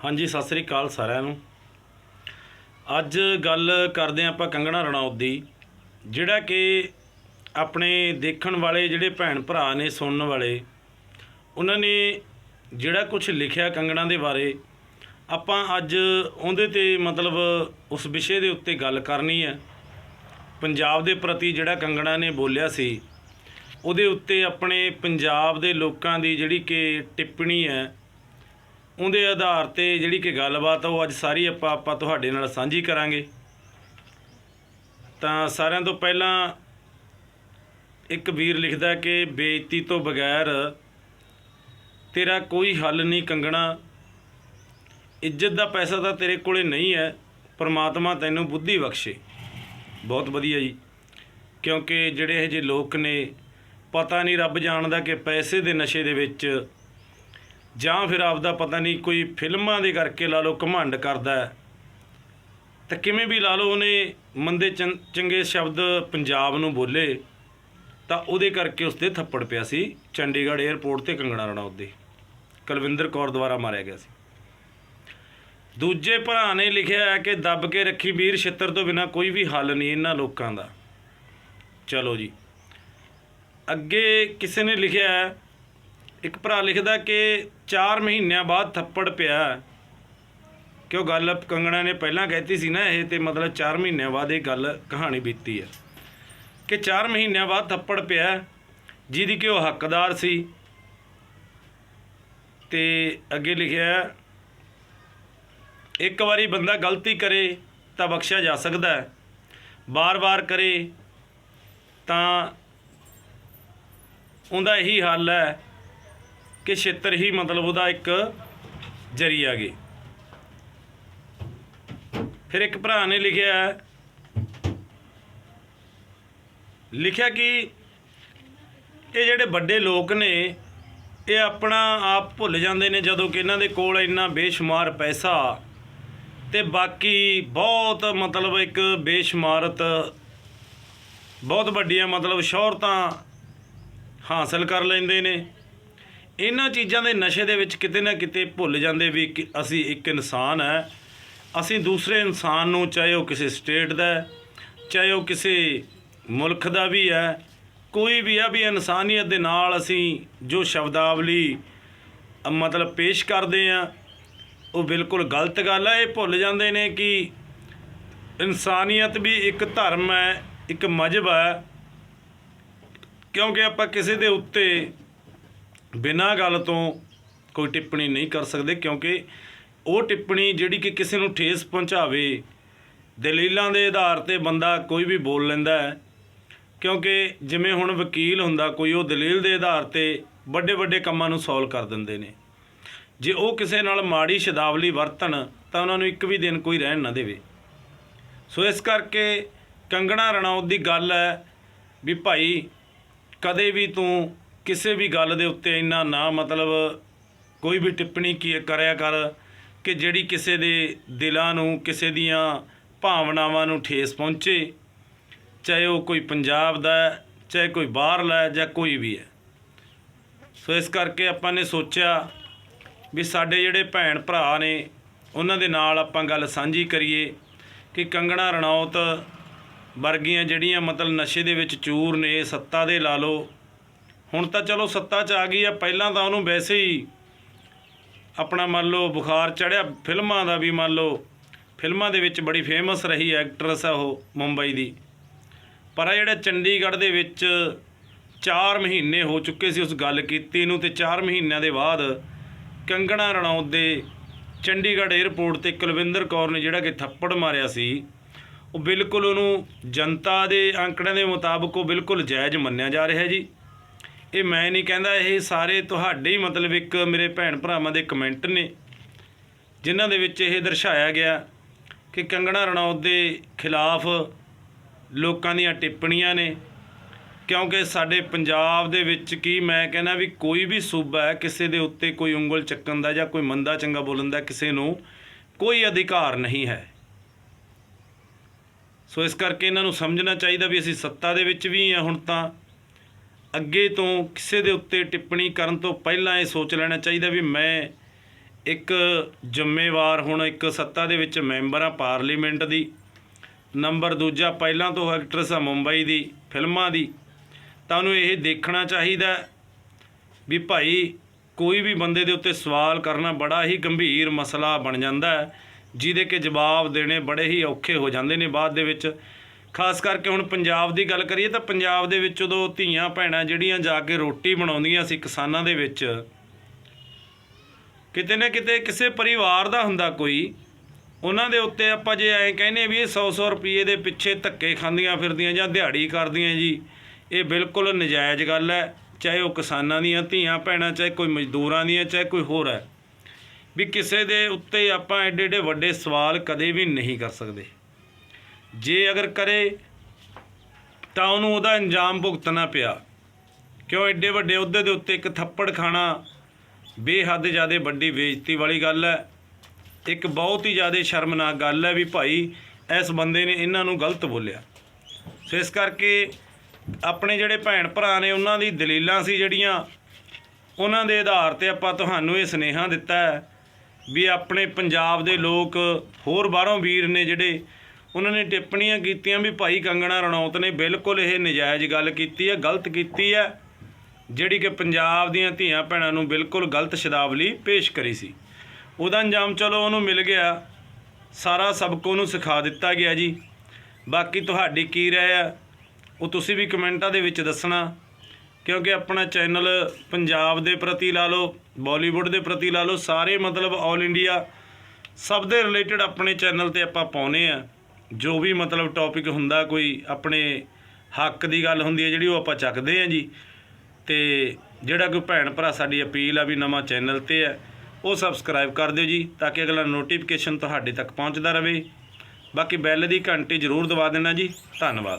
ਹਾਂਜੀ, ਸਤਿ ਸ੍ਰੀ ਅਕਾਲ ਸਾਰਿਆਂ ਨੂੰ। ਅੱਜ ਗੱਲ ਕਰਦੇ ਹਾਂ ਆਪਾਂ ਕੰਗਣਾ ਰਣੌਤ ਦੀ, ਜਿਹੜਾ ਕਿ ਆਪਣੇ ਦੇਖਣ ਵਾਲੇ ਜਿਹੜੇ ਭੈਣ ਭਰਾ ਨੇ, ਸੁਣਨ ਵਾਲੇ, ਉਹਨਾਂ ਨੇ ਜਿਹੜਾ ਕੁਝ ਲਿਖਿਆ ਕੰਗਣਾ ਦੇ ਬਾਰੇ, ਆਪਾਂ ਅੱਜ ਉਹਦੇ ਤੇ ਮਤਲਬ ਉਸ ਵਿਸ਼ੇ ਦੇ ਉੱਤੇ ਗੱਲ ਕਰਨੀ ਹੈ। ਪੰਜਾਬ ਦੇ ਪ੍ਰਤੀ ਜਿਹੜਾ ਕੰਗਣਾ ਨੇ ਬੋਲਿਆ ਸੀ, ਉਹਦੇ ਉੱਤੇ ਆਪਣੇ ਪੰਜਾਬ ਦੇ ਲੋਕਾਂ ਦੀ ਜਿਹੜੀ ਕਿ ਟਿੱਪਣੀ ਹੈ ਉਹਦੇ ਆਧਾਰ ਤੇ ਜਿਹੜੀ ਕਿ ਗੱਲਬਾਤ ਆ, ਉਹ ਅੱਜ ਸਾਰੀ ਆਪਾਂ ਆਪਾਂ ਤੁਹਾਡੇ ਨਾਲ ਸਾਂਝੀ ਕਰਾਂਗੇ। ਤਾਂ ਸਾਰਿਆਂ ਤੋਂ ਪਹਿਲਾਂ ਇੱਕ ਵੀਰ ਲਿਖਦਾ ਕਿ ਬੇਇੱਜ਼ਤੀ ਤੋਂ ਬਗੈਰ ਤੇਰਾ ਕੋਈ ਹੱਲ ਨਹੀਂ ਕੰਗਣਾ। ਇੱਜ਼ਤ ਦਾ ਪੈਸਾ ਤਾਂ ਤੇਰੇ ਕੋਲੇ ਨਹੀਂ ਹੈ, ਪਰਮਾਤਮਾ ਤੈਨੂੰ ਬੁੱਧੀ ਬਖਸ਼ੇ। ਬਹੁਤ ਵਧੀਆ ਜੀ। ਕਿਉਂਕਿ ਜਿਹੜੇ ਇਹ ਜਿਹੇ ਲੋਕ ਨੇ, ਪਤਾ ਨਹੀਂ ਰੱਬ ਜਾਣਦਾ ਕਿ ਪੈਸੇ ਦੇ ਨਸ਼ੇ ਦੇ ਵਿੱਚ ਜਾਂ ਫਿਰ ਆਪਦਾ ਪਤਾ ਨਹੀਂ ਕੋਈ ਫਿਲਮਾਂ ਦੇ ਕਰਕੇ ਲਾ ਲਓ ਘਮੰਡ ਕਰਦਾ ਤਾਂ ਕਿਵੇਂ ਵੀ ਲਾ ਲਓ ਉਹਨੇ ਮੰਦੇ ਚੰ- ਚੰਗੇ ਸ਼ਬਦ ਪੰਜਾਬ ਨੂੰ ਬੋਲੇ, ਤਾਂ ਉਹਦੇ ਕਰਕੇ ਉਸਦੇ ਥੱਪੜ ਪਿਆ ਸੀ ਚੰਡੀਗੜ੍ਹ 에ਅਰਪੋਰਟ ਤੇ ਕੰਗਣਾ ਰਣੌਤ ਦੇ। ਕੁਲਵਿੰਦਰ ਕੌਰ ਦੁਆਰਾ ਮਾਰਿਆ ਗਿਆ ਸੀ। ਦੂਜੇ ਭਰਾ ਨੇ ਲਿਖਿਆ ਹੈ ਕਿ ਦੱਬ ਕੇ ਰੱਖੀ ਵੀਰ ਛਿੱਤਰ ਤੋਂ ਬਿਨਾ ਕੋਈ ਵੀ ਹੱਲ ਨਹੀਂ ਇਹਨਾਂ ਲੋਕਾਂ ਦਾ। ਚਲੋ ਜੀ। ਅੱਗੇ ਕਿਸੇ ਨੇ ਲਿਖਿਆ ਹੈ ਇੱਕ ਭਰਾ ਲਿਖਦਾ ਕਿ 4 ਮਹੀਨਿਆਂ ਬਾਅਦ ਥੱਪੜ ਪਿਆ ਕਿ ਉਹ ਗੱਲ ਕੰਗਣਾ ਨੇ ਪਹਿਲਾਂ ਕਹਿਤੀ ਸੀ ਨਾ ਇਹ ਤੇ ਮਤਲਬ 4 ਮਹੀਨਿਆਂ ਬਾਅਦ ਇਹ ਗੱਲ ਕਹਾਣੀ ਬੀਤੀ ਹੈ। ਕਿ 4 ਮਹੀਨਿਆਂ ਬਾਅਦ ਥੱਪੜ ਪਿਆ ਜਿਹਦੀ ਕਿ ਉਹ ਹੱਕਦਾਰ ਸੀ। ਤੇ ਅੱਗੇ ਲਿਖਿਆ ਇੱਕ ਵਾਰੀ ਬੰਦਾ ਗਲਤੀ ਕਰੇ ਤਾਂ ਬਖਸ਼ਿਆ ਜਾ ਸਕਦਾ ਹੈ। ਬਾਰ-ਬਾਰ ਕਰੇ ਤਾਂ ਉਹਦਾ ਇਹੀ ਹੱਲ ਹੈ ਕਿ ਛਿੱਤਰ ਹੀ ਮਤਲਬ ਉਹਦਾ ਇੱਕ ਜਰੀਆ ਗੇ ਫਿਰ ਇੱਕ ਭਰਾ ਨੇ ਲਿਖਿਆ ਲਿਖਿਆ ਕਿ ਇਹ ਜਿਹੜੇ ਵੱਡੇ ਲੋਕ ਨੇ, ਇਹ ਆਪਣਾ ਆਪ ਭੁੱਲ ਜਾਂਦੇ ਨੇ ਜਦੋਂ ਕਿ ਇਹਨਾਂ ਦੇ ਕੋਲ ਇੰਨਾ ਬੇਸ਼ੁਮਾਰ ਪੈਸਾ ਤੇ ਬਾਕੀ ਬਹੁਤ ਮਤਲਬ ਇੱਕ ਬੇਸ਼ੁਮਾਰਤ, ਬਹੁਤ ਵੱਡੀਆਂ ਮਤਲਬ ਸ਼ੋਹਰਤਾਂ ਹਾਸਲ ਕਰ ਲੈਂਦੇ ਨੇ। ਇਹਨਾਂ ਚੀਜ਼ਾਂ ਦੇ ਨਸ਼ੇ ਦੇ ਵਿੱਚ ਕਿਤੇ ਨਾ ਕਿਤੇ ਭੁੱਲ ਜਾਂਦੇ ਵੀ ਕਿ ਅਸੀਂ ਇੱਕ ਇਨਸਾਨ ਹੈ। ਅਸੀਂ ਦੂਸਰੇ ਇਨਸਾਨ ਨੂੰ ਚਾਹੇ ਉਹ ਕਿਸੇ ਸਟੇਟ ਦਾ ਚਾਹੇ ਉਹ ਕਿਸੇ ਮੁਲਕ ਦਾ ਵੀ ਹੈ, ਕੋਈ ਵੀ ਆ ਵੀ ਇਨਸਾਨੀਅਤ ਦੇ ਨਾਲ ਅਸੀਂ ਜੋ ਸ਼ਬਦਾਵਲੀ ਮਤਲਬ ਪੇਸ਼ ਕਰਦੇ ਆ ਉਹ ਬਿਲਕੁਲ ਗਲਤ ਗੱਲ ਹੈ। ਇਹ ਭੁੱਲ ਜਾਂਦੇ ਨੇ ਕਿ ਇਨਸਾਨੀਅਤ ਵੀ ਇੱਕ ਧਰਮ ਹੈ, ਇੱਕ ਮਜਹਬ ਹੈ। ਕਿਉਂਕਿ ਆਪਾਂ ਕਿਸੇ ਦੇ ਉੱਤੇ ਬਿਨਾਂ ਗੱਲ ਤੋਂ ਕੋਈ ਟਿੱਪਣੀ ਨਹੀਂ ਕਰ ਸਕਦੇ ਕਿਉਂਕਿ ਉਹ ਟਿੱਪਣੀ ਜਿਹੜੀ ਕਿ ਕਿਸੇ ਨੂੰ ਠੇਸ ਪਹੁੰਚਾਵੇ, ਦਲੀਲਾਂ ਦੇ ਆਧਾਰ ਤੇ ਬੰਦਾ ਕੋਈ ਵੀ ਬੋਲ ਲੈਂਦਾ ਹੈ, ਕਿਉਂਕਿ ਜਿਵੇਂ ਹੁਣ ਵਕੀਲ ਹੁੰਦਾ ਕੋਈ ਉਹ ਦਲੀਲ ਦੇ ਆਧਾਰ ਤੇ ਵੱਡੇ ਵੱਡੇ ਕੰਮਾਂ ਨੂੰ ਸੋਲਵ ਕਰ ਦਿੰਦੇ ਨੇ। ਜੇ ਉਹ ਕਿਸੇ ਨਾਲ ਮਾੜੀ ਸ਼ਬਦਾਵਲੀ ਵਰਤਣ ਤਾਂ ਉਹਨਾਂ ਨੂੰ ਇੱਕ ਵੀ ਦਿਨ ਕੋਈ ਰਹਿਣ ਨਾ ਦੇਵੇ। ਸੋ ਇਸ ਕਰਕੇ ਕੰਗਣਾ ਰਣੌਤ ਦੀ ਗੱਲ ਹੈ ਵੀ ਭਾਈ ਕਦੇ ਵੀ ਤੂੰ ਕਿਸੇ ਵੀ ਗੱਲ ਦੇ ਉੱਤੇ ਇੰਨਾ ਨਾ ਮਤਲਬ ਕੋਈ ਵੀ ਟਿੱਪਣੀ ਕੀ ਕਰਿਆ ਕਰ ਕਿ ਜਿਹੜੀ ਕਿਸੇ ਦੇ ਦਿਲਾਂ ਨੂੰ, ਕਿਸੇ ਦੀਆਂ ਭਾਵਨਾਵਾਂ ਨੂੰ ਠੇਸ ਪਹੁੰਚੇ, ਚਾਹੇ ਉਹ ਕੋਈ ਪੰਜਾਬ ਦਾ ਹੈ, ਚਾਹੇ ਕੋਈ ਬਾਹਰਲਾ ਹੈ ਜਾਂ ਕੋਈ ਵੀ ਹੈ। ਸੋ ਇਸ ਕਰਕੇ ਆਪਾਂ ਨੇ ਸੋਚਿਆ ਵੀ ਸਾਡੇ ਜਿਹੜੇ ਭੈਣ ਭਰਾ ਨੇ, ਉਹਨਾਂ ਦੇ ਨਾਲ ਆਪਾਂ ਗੱਲ ਸਾਂਝੀ ਕਰੀਏ ਕਿ ਕੰਗਣਾ ਰਣੌਤ ਵਰਗੀਆਂ ਜਿਹੜੀਆਂ ਮਤਲਬ ਨਸ਼ੇ ਦੇ ਵਿੱਚ ਚੂਰ ਨੇ, ਸੱਤਾ ਦੇ ਲਾ ਲਓ ਹੁਣ ਤਾਂ ਚਲੋ ਸੱਤਾ 'ਚ ਆ ਗਈ ਆ, ਪਹਿਲਾਂ ਤਾਂ ਉਹਨੂੰ ਵੈਸੇ ਹੀ ਆਪਣਾ ਮੰਨ ਲਓ ਬੁਖਾਰ ਚੜਿਆ, ਫਿਲਮਾਂ ਦਾ ਵੀ ਮੰਨ ਲਓ, ਫਿਲਮਾਂ ਦੇ ਵਿੱਚ ਬੜੀ ਫੇਮਸ ਰਹੀ ਐਕਟਰਸ ਆ ਉਹ ਮੁੰਬਈ ਦੀ। ਪਰ ਆ ਜਿਹੜਾ ਚੰਡੀਗੜ੍ਹ ਦੇ ਵਿੱਚ 4 ਮਹੀਨੇ ਹੋ ਚੁੱਕੇ ਸੀ ਉਸ ਗੱਲ ਕੀਤੀ ਨੂੰ ਤੇ 4 ਮਹੀਨਿਆਂ ਦੇ ਬਾਅਦ ਕੰਗਣਾ ਰਣੌਤ ਦੇ ਚੰਡੀਗੜ੍ਹ 에ਅਰਪੋਰਟ ਤੇ ਕੁਲਵਿੰਦਰ ਕੌਰ ਨੇ ਜਿਹੜਾ ਕਿ ਥੱਪੜ ਮਾਰਿਆ ਸੀ, ਉਹ ਬਿਲਕੁਲ ਉਹਨੂੰ ਜਨਤਾ ਦੇ ਅੰਕੜਿਆਂ ਦੇ ਮੁਤਾਬਕ ਉਹ ਬਿਲਕੁਲ ਜਾਇਜ਼ ਮੰਨਿਆ ਜਾ ਰਿਹਾ ਜੀ। ਇਹ ਮੈਂ ਨਹੀਂ ਕਹਿੰਦਾ, ਇਹ ਸਾਰੇ ਤੁਹਾਡੇ ਹੀ ਮਤਲਬ ਇੱਕ ਮੇਰੇ ਭੈਣ ਭਰਾਵਾਂ ਦੇ ਕਮੈਂਟ ਨੇ, ਜਿਨ੍ਹਾਂ ਦੇ ਵਿੱਚ ਇਹ ਦਰਸਾਇਆ ਗਿਆ ਕਿ ਕੰਗਣਾ ਰਣੌਤ ਦੇ ਖਿਲਾਫ ਲੋਕਾਂ ਦੀਆਂ ਟਿੱਪਣੀਆਂ ਨੇ। ਕਿਉਂਕਿ ਸਾਡੇ ਪੰਜਾਬ ਦੇ ਵਿੱਚ ਕੀ ਮੈਂ ਕਹਿੰਦਾ ਵੀ ਕੋਈ ਵੀ ਸੂਬਾ ਹੈ, ਕਿਸੇ ਦੇ ਉੱਤੇ ਕੋਈ ਉਂਗਲ ਚੱਕਣ ਦਾ ਜਾਂ ਕੋਈ ਮੰਦਾ ਚੰਗਾ ਬੋਲਣ ਦਾ ਕਿਸੇ ਨੂੰ ਕੋਈ ਅਧਿਕਾਰ ਨਹੀਂ ਹੈ। ਸੋ ਇਸ ਕਰਕੇ ਇਹਨਾਂ ਨੂੰ ਸਮਝਣਾ ਚਾਹੀਦਾ ਵੀ ਅਸੀਂ ਸੱਤਾ ਦੇ ਵਿੱਚ ਵੀ ਹਾਂ ਹੁਣ ਤਾਂ। ਅੱਗੇ ਤੋਂ ਕਿਸੇ ਦੇ ਉੱਤੇ ਟਿੱਪਣੀ ਕਰਨ ਤੋਂ ਪਹਿਲਾਂ ਇਹ ਸੋਚ ਲੈਣਾ ਚਾਹੀਦਾ ਵੀ ਮੈਂ ਇੱਕ ਜ਼ਿੰਮੇਵਾਰ ਹੁਣ ਇੱਕ ਸੱਤਾ ਦੇ ਵਿੱਚ ਮੈਂਬਰ ਆ ਪਾਰਲੀਮੈਂਟ ਦੀ। ਨੰਬਰ ਦੂਜਾ, ਪਹਿਲਾਂ ਤੋਂ ਐਕਟਰਸ ਆ ਮੁੰਬਈ ਦੀ, ਫਿਲਮਾਂ ਦੀ। ਤਾਂ ਉਹਨੂੰ ਇਹ ਦੇਖਣਾ ਚਾਹੀਦਾ ਵੀ ਭਾਈ ਕੋਈ ਵੀ ਬੰਦੇ ਦੇ ਉੱਤੇ ਸਵਾਲ ਕਰਨਾ ਬੜਾ ਹੀ ਗੰਭੀਰ ਮਸਲਾ ਬਣ ਜਾਂਦਾ ਹੈ, ਜਿਹਦੇ ਕਿ ਜਵਾਬ ਦੇਣੇ ਬੜੇ ਹੀ ਔਖੇ ਹੋ ਜਾਂਦੇ ਨੇ ਬਾਅਦ ਦੇ ਵਿੱਚ। ਖਾਸ ਕਰਕੇ ਹੁਣ ਪੰਜਾਬ ਦੀ ਗੱਲ ਕਰੀਏ ਤਾਂ ਪੰਜਾਬ ਦੇ ਵਿੱਚ ਉਦੋਂ ਧੀਆਂ ਭੈਣਾਂ ਜਿਹੜੀਆਂ ਜਾ ਕੇ ਰੋਟੀ ਬਣਾਉਂਦੀਆਂ ਸੀ ਕਿਸਾਨਾਂ ਦੇ ਵਿੱਚ, ਕਿਤੇ ਨਾ ਕਿਤੇ ਕਿਸੇ ਪਰਿਵਾਰ ਦਾ ਹੁੰਦਾ ਕੋਈ, ਉਹਨਾਂ ਦੇ ਉੱਤੇ ਆਪਾਂ ਜੇ ਐਂ ਕਹਿੰਦੇ ਵੀ ਇਹ 100-100 ਰੁਪਏ ਦੇ ਪਿੱਛੇ ਧੱਕੇ ਖਾਂਦੀਆਂ ਫਿਰਦੀਆਂ ਜਾਂ ਦਿਹਾੜੀ ਕਰਦੀਆਂ ਜੀ, ਇਹ ਬਿਲਕੁਲ ਨਜਾਇਜ਼ ਗੱਲ ਹੈ, ਚਾਹੇ ਉਹ ਕਿਸਾਨਾਂ ਦੀਆਂ ਧੀਆਂ ਭੈਣਾਂ, ਚਾਹੇ ਕੋਈ ਮਜ਼ਦੂਰਾਂ ਦੀਆਂ, ਚਾਹੇ ਕੋਈ ਹੋਰ ਹੈ, ਵੀ ਕਿਸੇ ਦੇ ਉੱਤੇ ਆਪਾਂ ਐਡੇ ਐਡੇ ਵੱਡੇ ਸਵਾਲ ਕਦੇ ਵੀ ਨਹੀਂ ਕਰ ਸਕਦੇ। ਜੇ ਅਗਰ ਕਰੇ ਤਾਂ ਉਹਨੂੰ ਉਹਦਾ ਇੰਜਾਮ ਭੁਗਤਣਾ ਪਿਆ। ਕਿਉਂ ਐਡੇ ਵੱਡੇ ਅਹੁਦੇ ਦੇ ਉੱਤੇ ਇੱਕ ਥੱਪੜ ਖਾਣਾ ਬੇਹੱਦ ਜ਼ਿਆਦਾ ਵੱਡੀ ਬੇਇੱਜ਼ਤੀ ਵਾਲੀ ਗੱਲ ਹੈ। ਇੱਕ ਬਹੁਤ ਹੀ ਜ਼ਿਆਦਾ ਸ਼ਰਮਨਾਕ ਗੱਲ ਹੈ ਵੀ ਭਾਈ ਇਸ ਬੰਦੇ ਨੇ ਇਹਨਾਂ ਨੂੰ ਗਲਤ ਬੋਲਿਆ। ਸੋ ਇਸ ਕਰਕੇ ਆਪਣੇ ਜਿਹੜੇ ਭੈਣ ਭਰਾ ਨੇ ਉਹਨਾਂ ਦੀ ਦਲੀਲਾਂ ਸੀ ਜਿਹੜੀਆਂ, ਉਹਨਾਂ ਦੇ ਆਧਾਰ ਤੇ ਆਪਾਂ ਤੁਹਾਨੂੰ ਇਹ ਸੁਨੇਹਾ ਦਿੱਤਾ ਵੀ ਆਪਣੇ ਪੰਜਾਬ ਦੇ ਲੋਕ ਹੋਰ ਬਾਹਰੋਂ ਵੀਰ ਨੇ ਜਿਹੜੇ ਉਹਨਾਂ ਨੇ ਟਿੱਪਣੀਆਂ ਕੀਤੀਆਂ ਵੀ ਭਾਈ ਕੰਗਣਾ ਰਣੌਤ ਨੇ ਬਿਲਕੁਲ ਇਹ ਨਜਾਇਜ਼ ਗੱਲ ਕੀਤੀ ਹੈ, ਗਲਤ ਕੀਤੀ ਹੈ, ਜਿਹੜੀ ਕਿ ਪੰਜਾਬ ਦੀਆਂ ਧੀਆਂ ਭੈਣਾਂ ਨੂੰ ਬਿਲਕੁਲ ਗਲਤ ਸ਼ਬਦਾਵਲੀ ਪੇਸ਼ ਕਰੀ ਸੀ। ਉਹਦਾ ਅੰਜਾਮ ਚਲੋ ਉਹਨੂੰ ਮਿਲ ਗਿਆ, ਸਾਰਾ ਸਬਕ ਉਹਨੂੰ ਸਿਖਾ ਦਿੱਤਾ ਗਿਆ ਜੀ। ਬਾਕੀ ਤੁਹਾਡੀ ਕੀ ਰਾਏ ਆ ਉਹ ਤੁਸੀਂ ਵੀ ਕਮੈਂਟਾਂ ਦੇ ਵਿੱਚ ਦੱਸਣਾ, ਕਿਉਂਕਿ ਆਪਣਾ ਚੈਨਲ ਪੰਜਾਬ ਦੇ ਪ੍ਰਤੀ ਲਾ ਲਓ, ਬਾਲੀਵੁੱਡ ਦੇ ਪ੍ਰਤੀ ਲਾ ਲਓ, ਸਾਰੇ ਮਤਲਬ 올 ਇੰਡੀਆ ਸਭ ਦੇ ਰਿਲੇਟਡ ਆਪਣੇ ਚੈਨਲ ਤੇ ਆਪਾਂ ਪਾਉਨੇ ਆ। ਜੋ ਵੀ ਮਤਲਬ ਟੌਪਿਕ ਹੁੰਦਾ ਕੋਈ ਆਪਣੇ ਹੱਕ ਦੀ ਗੱਲ ਹੁੰਦੀ ਹੈ ਜਿਹੜੀ ਉਹ ਆਪਾਂ ਚੱਕਦੇ ਆ ਜੀ। ਤੇ ਜਿਹੜਾ ਕੋਈ ਭੈਣ ਭਰਾ ਸਾਡੀ ਅਪੀਲ ਆ ਵੀ ਨਵਾਂ ਚੈਨਲ ਤੇ ਹੈ, ਉਹ ਸਬਸਕ੍ਰਾਈਬ ਕਰ ਦਿਓ ਜੀ, ਤਾਂ ਕਿ ਅਗਲਾ ਨੋਟੀਫਿਕੇਸ਼ਨ ਤੁਹਾਡੇ ਤੱਕ ਪਹੁੰਚਦਾ ਰਹੇ। ਬਾਕੀ ਬੈਲ ਦੀ ਘੰਟੀ ਜ਼ਰੂਰ ਦਬਾ ਦੇਣਾ ਜੀ। ਧੰਨਵਾਦ।